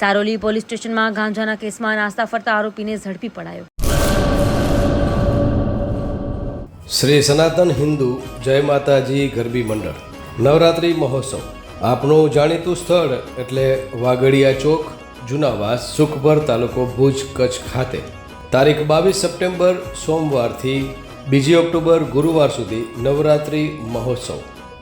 Saroli police સ્ટેશનમાં ગાંજાના કેસમાં નાસ્તા ફરતા આરોપીને ઝડપી પડાયો. શ્રી સનાતન હિન્દુ જય માતાજી ગરબી મંડળ. નવરાત્રિ મહોત્સવ. આપનું જાણીતું સ્થળ એટલે વાગડિયા ચોક, જુનાવાસ, સુખભર તાલુકો ભુજ, કચ્છ ખાતે. તારીખ બાવીસ સપ્ટેમ્બર સોમવારથી બીજી ઓક્ટોબર ગુરુવાર સુધી નવરાત્રિ મહોત્સવ.